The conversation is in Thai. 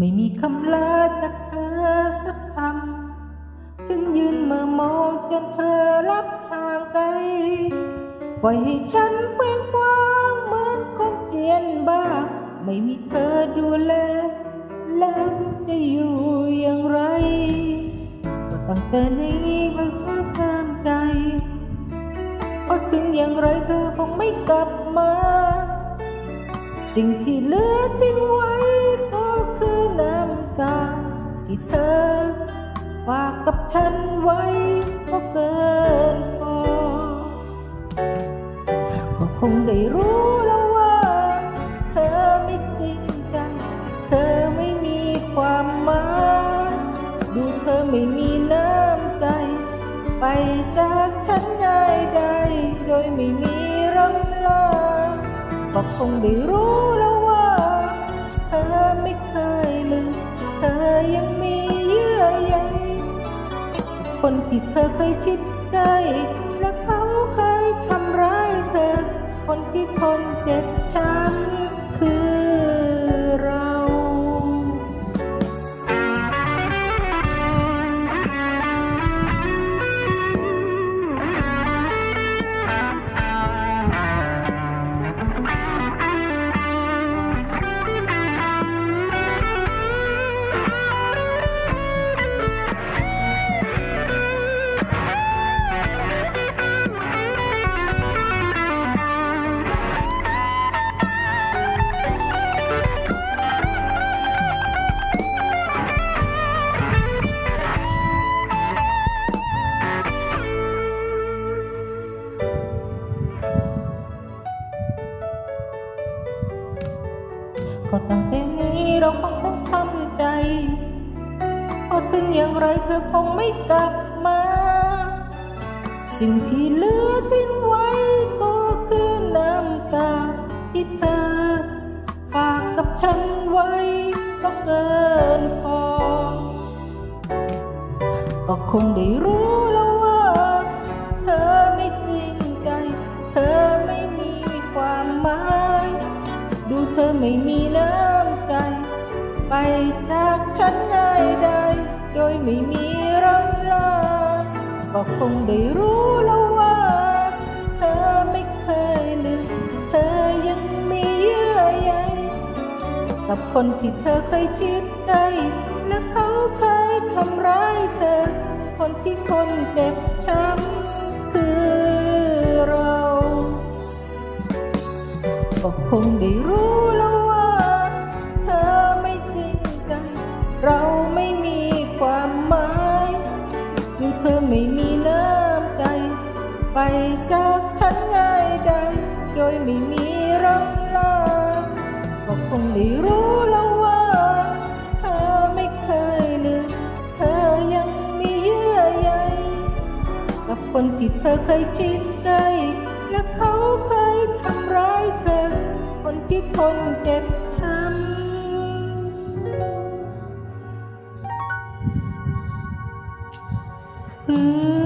ไม่มีคำลาจากเธอสักคำฉันยืนเมื่อมองจนเธอรับห่างไกลปล่อยให้ฉันเคว้งคว้างเหมือนคนเจียนบ้า ไม่มีเธอดูแล แล้วจะอยู่อย่างไร ก็ตั้งแต่นี้เราก็ตามใจเพราะถึงอย่างไรเธอคงไม่กลับมา สิ่งที่เหลือทิ้งไว้ ที่เธอ ฝากกับฉันไว้ก็เกินพอ ก็คงได้รู้แล้วว่า เธอไม่จริงใจเธอไม่มีความหมายดูเธอไม่มีน้ำใจ ไปจากฉันง่ายได้ โดยไม่มีรำลาก็คงได้รู้ คนที่เธอเคยชิดใกล้และเขาเคยทำร้ายเธอ คนที่ทนเจ็บช้ำ ก็ตั้งแต่นี้เราคงต้องทำใจเพราะถึงอย่างไรเธอคงไม่กลับมา สิ่งที่เหลือทิ้งไว้ก็คือน้ำตาที่เธอฝากกับฉันไว้ก็เกินพอ ก็คงได้รู้ ไม่มีน้ำใจ ไปจากฉันง่ายได้ โดยไม่มีรำลาก็คงได้รู้แล้วว่า เธอไม่เคยลืมเธอยังมีเยื่อใยกับคนที่เธอเคยชิดใกล้และเขาเคยทำร้ายเธอ คนที่คนเจ็บช้ำคือเรา ก็คงได้รู้ ไม่มีน้ำใจ ไปจากฉันง่ายได้ โดยไม่มีรำลาก็คงได้รู้แล้วว่าเธอไม่เคยลืมเธอยังมีเยื่อใยกับคนที่เธอเคยชิดใกล้และเขาเคยทำร้ายเธอ คนที่ทนเจ็บ Mm-hmm.